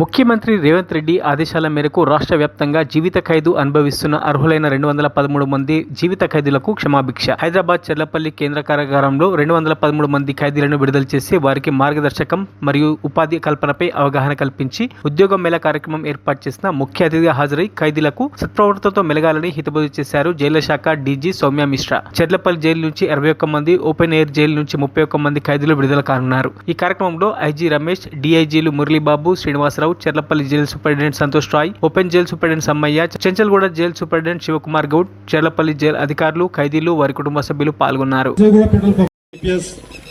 ముఖ్యమంత్రి రేవంత్ రెడ్డి ఆదేశాల మేరకు రాష్ట్ర వ్యాప్తంగా జీవిత ఖైదు అనుభవిస్తున్న అర్హులైన రెండు వందల పదమూడు మంది జీవిత ఖైదీలకు క్షమాభిక్ష. హైదరాబాద్ చెర్లపల్లి కేంద్ర కారాగారంలో రెండు వందల పదమూడు మంది ఖైదీలను విడుదల చేసి వారికి మార్గదర్శకం మరియు ఉపాధి కల్పనపై అవగాహన కల్పించి ఉద్యోగం మేళ కార్యక్రమం ఏర్పాటు చేసిన ముఖ్య అతిథిగా హాజరై ఖైదీలకు సత్ప్రవర్తనతో మెలగాలని హితబోధి చేశారు జైళ్ళ శాఖ డీజీ సౌమ్య మిశ్రా. చెర్లపల్లి జైలు నుంచి ఇరవై ఒక్క మంది ఓపెన్ ఎయిర్ జైలు నుంచి ముప్పై ఒక్క మంది ఖైదీలు విడుదల కానున్నారు. ఈ కార్యక్రమంలో IG Ramesh డిఐజీలు Muralibabu Srinivasarao Cherlapalli jail superintendent Santosh Rai open jail superintendent Sammaiah Chanchalguda jail superintendent Shivakumar Goud Cherlapalli jail అధికారులు ఖైదీలు వారి కుటుంబ సభ్యులు పాల్గొన్నారు Vijayagura Petrol Company, APS,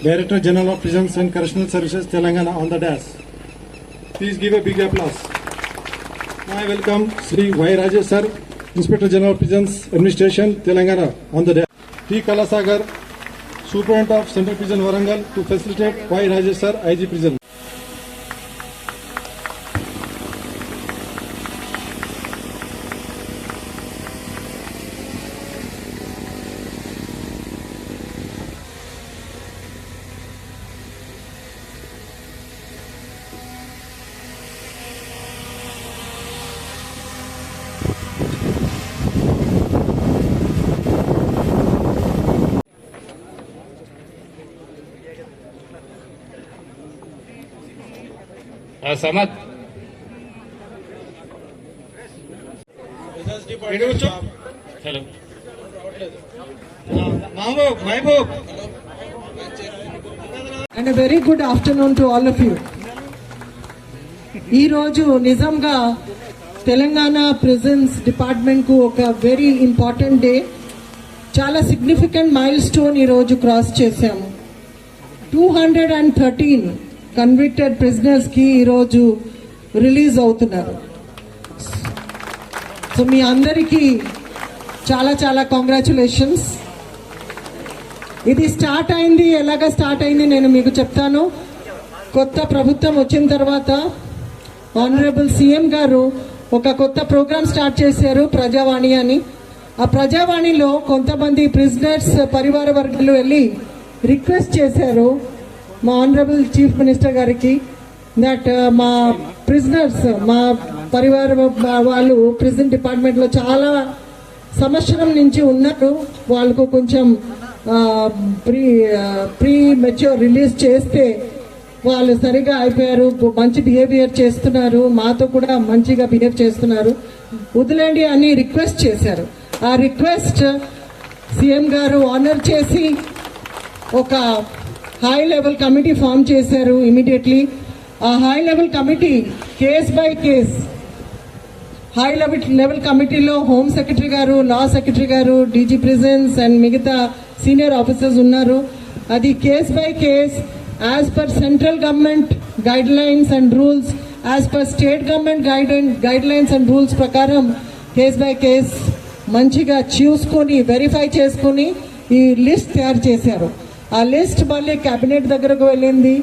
Director General of Prisons and Correctional Services, Telangana, on the dash. Please give a big applause. Now I welcome Sri Y. Rajesh Sir, Inspector General of Prisons Administration, Telangana, on the dash. T. Kalasagar, Superintendent of Central Prison Warangal, to facilitate Y. Rajesh Sir, IG Prison. సమత్ hello Mahbub, Mahbub. And very good afternoon to all of you ఈరోజు నిజంగా Telangana prisons డిపార్ట్మెంట్కు ఒక very important day చాలా significant milestone ఈరోజు cross చేశాము two hundred and thirteen convicted ప్రిజనర్స్కి ఈరోజు release అవుతున్నారు. So మీ అందరికీ చాలా చాలా కంగ్రాచులేషన్స్ ఇది స్టార్ట్ అయింది. ఎలాగ స్టార్ట్ అయింది నేను మీకు చెప్తాను. కొత్త ప్రభుత్వం వచ్చిన తర్వాత ఆనరబుల్ సీఎం గారు ఒక కొత్త ప్రోగ్రామ్ స్టార్ట్ చేశారు ప్రజావాణి అని. ఆ ప్రజావాణిలో కొంతమంది ప్రిజనర్స్ పరివార వర్గాలు వెళ్ళి రిక్వెస్ట్ చేశారు. మా ఆనరబుల్ చీఫ్ మినిస్టర్ గారికి దట్ uh, మా ప్రిజనర్స్ మా పరివార వాళ్ళు ప్రిజన్ డిపార్ట్మెంట్లో చాలా సంవత్సరం నుంచి ఉన్నారు. వాళ్ళకు కొంచెం ప్రీ ప్రీ మెచ్యూర్ రిలీజ్ చేస్తే వాళ్ళు సరిగా అయిపోయారు. మంచి బిహేవియర్ చేస్తున్నారు. మాతో కూడా మంచిగా బిహేవ్ చేస్తున్నారు. వదిలేండి అని రిక్వెస్ట్ చేశారు. ఆ రిక్వెస్ట్ సీఎం గారు ఆనర్ చేసి ఒక హై లెవెల్ కమిటీ ఫామ్ చేశారు ఇమీడియట్లీ ఆ high level committee case by case high level level కమిటీలో హోమ్ సెక్రటరీ గారు లా సెక్రటరీ గారు డీజీ ప్రిజన్స్ అండ్ మిగతా సీనియర్ ఆఫీసర్స్ ఉన్నారు. అది case by case as per central government guidelines and rules as per state government guide guidelines and rules ప్రకారం case by case మంచిగా చూసుకొని verify చేసుకొని ఈ లిస్ట్ తయారు చేశారు. ఆ లిస్ట్ మళ్ళీ కేబినెట్ దగ్గరకు వెళ్ళింది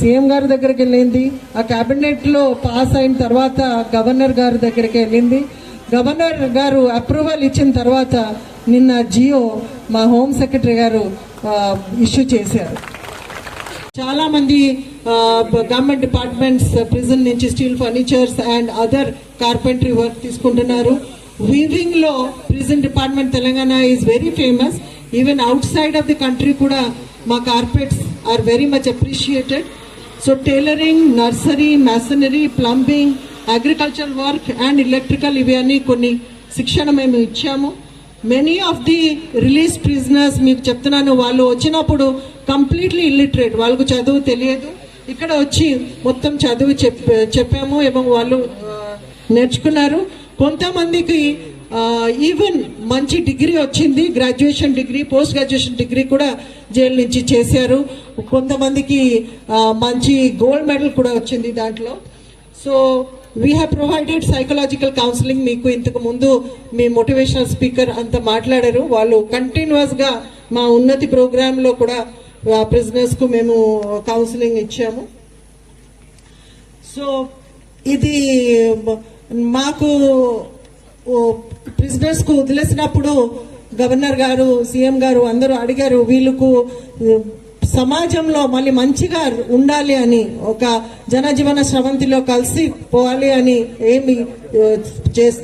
సీఎం గారి దగ్గరికి వెళ్ళింది. ఆ క్యాబినెట్లో పాస్ అయిన తర్వాత గవర్నర్ గారి దగ్గరికి వెళ్ళింది. గవర్నర్ గారు అప్రూవల్ ఇచ్చిన తర్వాత నిన్న జియో మా హోమ్ సెక్రటరీ గారు ఇష్యూ చేశారు. చాలామంది గవర్నమెంట్ డిపార్ట్మెంట్స్ ప్రిజన్ నుంచి steel furnitures and other carpentry work తీసుకుంటున్నారు. వీవింగ్లో prison department Telangana is very famous even outside of the country కూడా మా carpets are very much appreciated so tailoring nursery masonry plumbing agriculture work and electrical ఇవి అన్ని కొన్ని శిక్షణ మేము ఇచ్చాము. Many of the release prisoners మీకు చెప్తున్నాను వాళ్ళు వచ్చినప్పుడు కంప్లీట్లీ ఇల్లిటరేట్ వాళ్ళకు చదువు తెలియదు. ఇక్కడ వచ్చి మొత్తం చదువు చెప్పాము ఏమో వాళ్ళు నేర్చుకున్నారు. కొంతమందికి ఈవెన్ మంచి డిగ్రీ వచ్చింది. Graduation degree post graduation degree కూడా జైలు నుంచి చేశారు. కొంతమందికి మంచి గోల్డ్ మెడల్ కూడా వచ్చింది దాంట్లో. So we have provided psychological counselling మీకు ఇంతకు ముందు మీ మోటివేషనల్ స్పీకర్ అంత మాట్లాడారు. వాళ్ళు కంటిన్యూస్గా మా ఉన్నతి ప్రోగ్రాంలో కూడా ప్రిజనర్స్కు మేము కౌన్సిలింగ్ ఇచ్చాము. సో ఇది మాకు ప్రిజనర్స్కు వదిలేసినప్పుడు గవర్నర్ గారు సీఎం గారు అందరూ అడిగారు వీళ్ళకు సమాజంలో మళ్ళీ మంచిగా ఉండాలి అని ఒక జనజీవన స్రవంతిలో కలిసి పోవాలి అని ఏమి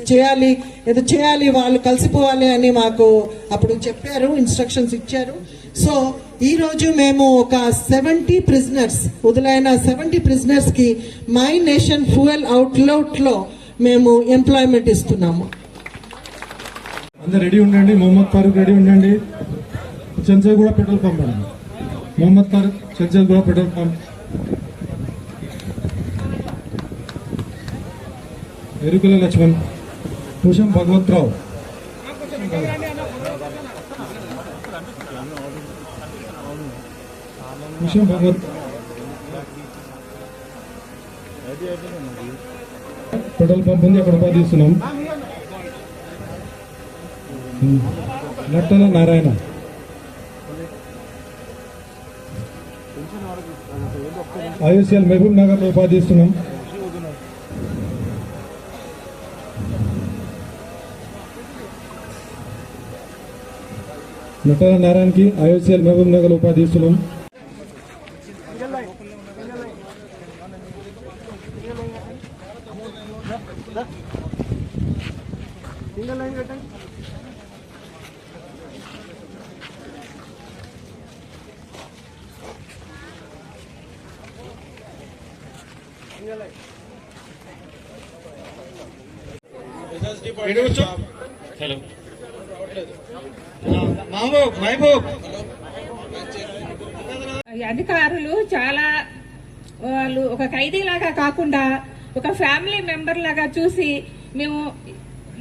చేయాలి ఏదో చేయాలి వాళ్ళు కలిసిపోవాలి అని మాకు అప్పుడు చెప్పారు ఇన్స్ట్రక్షన్స్ ఇచ్చారు. సో ఈరోజు మేము ఒక సెవెంటీ ప్రిజనర్స్ వదిలైన సెవెంటీ ప్రిజనర్స్కి మై నేషన్ ఫ్యూయల్ అవుట్లోట్లో మేము ఎంప్లాయ్మెంట్ ఇస్తున్నాము. అందరు రెడీ ఉండండి మొహమ్మద్ ఫారూక్ రెడీ ఉండండి. చెంచల్ కూడా పెట్రోల్ పంప్ అండి. మొహమ్మద్ ఫారూక్ చెంచల్ కూడా petrol pump. Erukula Laxman Bhusham Bhagavantarao. Bhusham Bhagavat petrol pump ఉంది అక్కడ ఉపాధి ఇస్తున్నాం నట్టల నారాయణ. ఐఎస్ఎల్ మహబూబ్ నగర్లో ఉపాధి ఇస్తున్నాం నట్టల నారాయణకి ఐఎస్ఎల్ మహబూబ్ నగర్లో అధికారులు చాలా వాళ్ళు ఒక ఖైదీలాగా కాకుండా ఒక ఫ్యామిలీ మెంబర్ లాగా చూసి మేము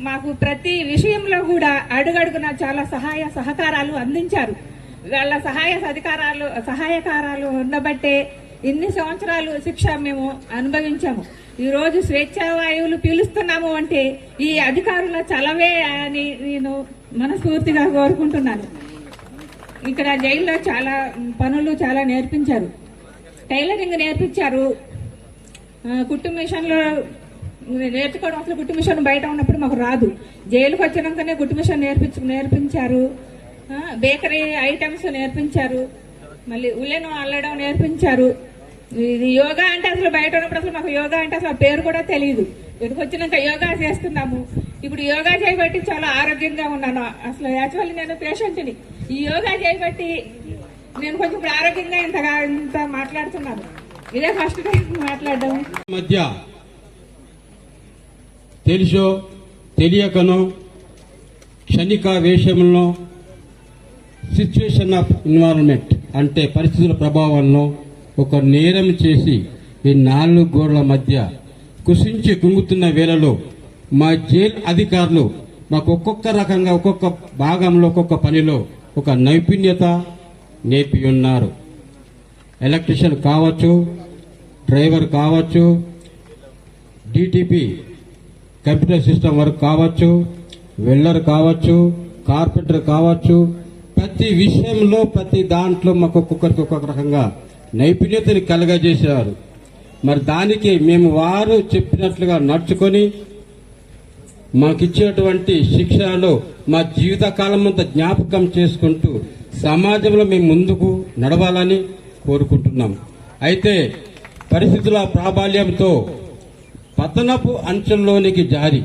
మాకు ప్రతి విషయంలో కూడా అడుగడుగున చాలా సహాయ సహకారాలు అందించారు. వాళ్ళ సహాయ సధికారాలు సహాయకారాలు ఉండబట్టే ఇన్ని సంవత్సరాలు శిక్ష మేము అనుభవించాము. ఈ రోజు స్వేచ్ఛావాయువులు పీలుస్తున్నాము అంటే ఈ అధికారుల చలవే అని నేను మనస్ఫూర్తిగా కోరుకుంటున్నాను. ఇక్కడ జైల్లో చాలా పనులు చాలా నేర్పించారు. టైలరింగ్ నేర్పించారు. కుట్టు మిషన్లో నేర్చుకోవడం అసలు కుట్టు మిషన్ బయట ఉన్నప్పుడు మాకు రాదు. జైలుకి వచ్చినాకనే కుట్టు మిషన్ నేర్పించు నేర్పించారు. బేకరీ ఐటమ్స్ నేర్పించారు. మళ్ళీ ఉల్లెను అల్లడం నేర్పించారు. ఇది యోగా అంటే అసలు బయట ఉన్నప్పుడు అసలు మాకు యోగా అంటే అసలు పేరు కూడా తెలియదు ఇక్కడికి వచ్చినాక యోగా చేస్తున్నాము. ఇప్పుడు యోగా చేయబట్టి చాలా ఆరోగ్యంగా ఉన్నాను. అసలు యాక్చువల్లీ నేను పేషెంట్ని. ఈ యోగా చేయబట్టి నేను కొంచెం ఇప్పుడు ఆరోగ్యంగా ఇంతగా ఇంత మాట్లాడుతున్నాను. ఇదే ఫస్ట్ టైం మాట్లాడడం. మధ్య తెలుసో తెలియకనో క్షణిక వేషంలో సిచ్యువేషన్ ఆఫ్ ఎన్వైరన్మెంట్ అంటే పరిస్థితుల ప్రభావంలో ఒక నేరం చేసి ఈ నాలుగు గోడల మధ్య కుసించి కుంగుతున్న వేళలో మా జైల్ అధికారులు మాకు ఒక్కొక్క రకంగా ఒక్కొక్క భాగంలో ఒక్కొక్క పనిలో ఒక నైపుణ్యత నేర్పి ఉన్నారు. ఎలక్ట్రీషియన్ కావచ్చు డ్రైవర్ కావచ్చు డిటిపి కంప్యూటర్ సిస్టమ్ వర్క్ కావచ్చు వెల్డర్ కావచ్చు కార్పెంటర్ కావచ్చు ప్రతి విషయంలో ప్రతి దాంట్లో మాకు ఒక్కొక్కరికి ఒక్కొక్క రకంగా నైపుణ్యతని కలగజేశారు. మరి దానికి మేము వారు చెప్పినట్లుగా నడుచుకొని మాకిచ్చేటువంటి శిక్షణలో మా జీవితకాలం అంతా జ్ఞాపకం చేసుకుంటూ సమాజంలో మేము ముందుకు నడవాలని కోరుకుంటున్నాం. అయితే పరిస్థితుల ప్రాబల్యంతో పతనపు అంచంలోనికి జారి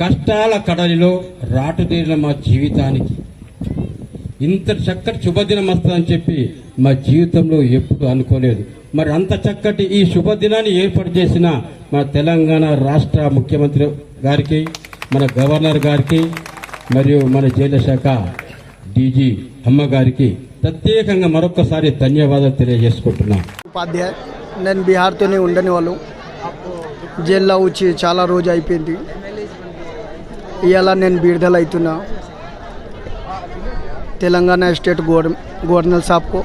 కష్టాల కడలిలో రాటుదేరిన మా జీవితానికి. ఇంత చక్కటి శుభదినం వస్తుందని చెప్పి మా జీవితంలో ఎప్పుడు అనుకోలేదు. మరి అంత చక్కటి ఈ శుభదినాన్ని ఏర్పాటు చేసిన మన తెలంగాణ రాష్ట్ర ముఖ్యమంత్రి గారికి మన గవర్నర్ గారికి మరియు మన జైలు శాఖ డీజీ అమ్మగారికి ప్రత్యేకంగా మరొకసారి ధన్యవాదాలు తెలియజేసుకుంటున్నాను ఉపాధ్యాయ నేను బీహార్తోనే ఉండని వాళ్ళు. జైల్లో వచ్చి చాలా రోజు అయిపోయింది ఇవాళ నేను విడుదల అవుతున్నా తెలంగాణ స్టేట్ గవర్న గవర్నర్ साहब को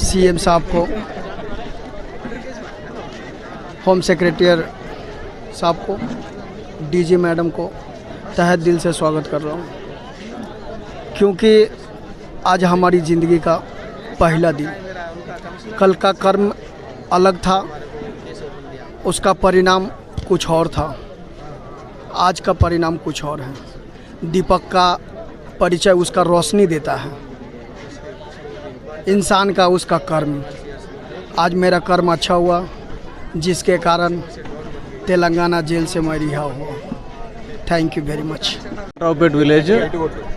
सीएम साहब को होम सेक्रेटरी साहब को डीजी मैडम को तहे दिल से स्वागत कर रहा हूँ क्योंकि आज हमारी ज़िंदगी का पहला दिन कल का कर्म अलग था उसका परिणाम कुछ और था आज का परिणाम कुछ और है दीपक का परिचय उसका रोशनी देता है इंसान का उसका कर्म आज मेरा कर्म अच्छा हुआ जिसके कारण तेलंगाना जेल से मैं रिहा हुआ thank you very much Venkatraopet village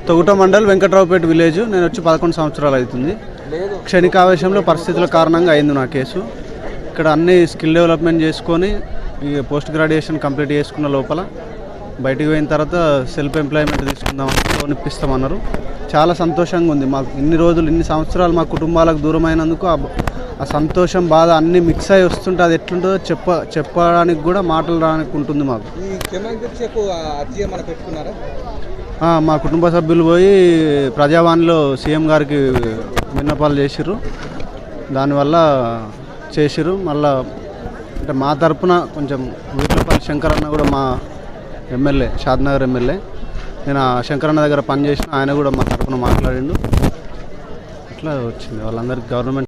Toguta mandal Venkatraopet village నేను వచ్చి పదకొండు సంవత్సరాలు అవుతుంది క్షణికావేశంలో పరిస్థితుల కారణంగా అయింది నా కేసు ఇక్కడ అన్ని స్కిల్ డెవలప్మెంట్ చేసుకొని పోస్ట్ గ్రాడ్యుయేషన్ కంప్లీట్ చేసుకున్న లోపల బయటికి పోయిన తర్వాత సెల్ఫ్ ఎంప్లాయ్మెంట్ తీసుకుందామని లోన్ ఇప్పిస్తామన్నారు చాలా సంతోషంగా ఉంది మాకు. ఇన్ని రోజులు ఇన్ని సంవత్సరాలు మా కుటుంబాలకు దూరమైనందుకు ఆ- ఆ సంతోషం బాధ అన్నీ మిక్స్ అయి వస్తుంటే అది ఎట్లుంటుందో చెప్ప చెప్పడానికి కూడా మాటలు రానికి ఉంటుంది మాకు. మా కుటుంబ సభ్యులు పోయి ప్రజావాణిలో సీఎం గారికి విన్నపాలు చేసిర్రు. దానివల్ల చేసిరు మళ్ళా అంటే మా తరపున కొంచెం వీట్లపల్లి శంకరన్న కూడా మా ఎమ్మెల్యే షాద్నగర్ ఎమ్మెల్యే. నేను ఆ శంకరన్న దగ్గర పనిచేసిన ఆయన కూడా మా తరపున మాట్లాడిండు. అట్లా వచ్చింది. వాళ్ళందరికీ గవర్నమెంట్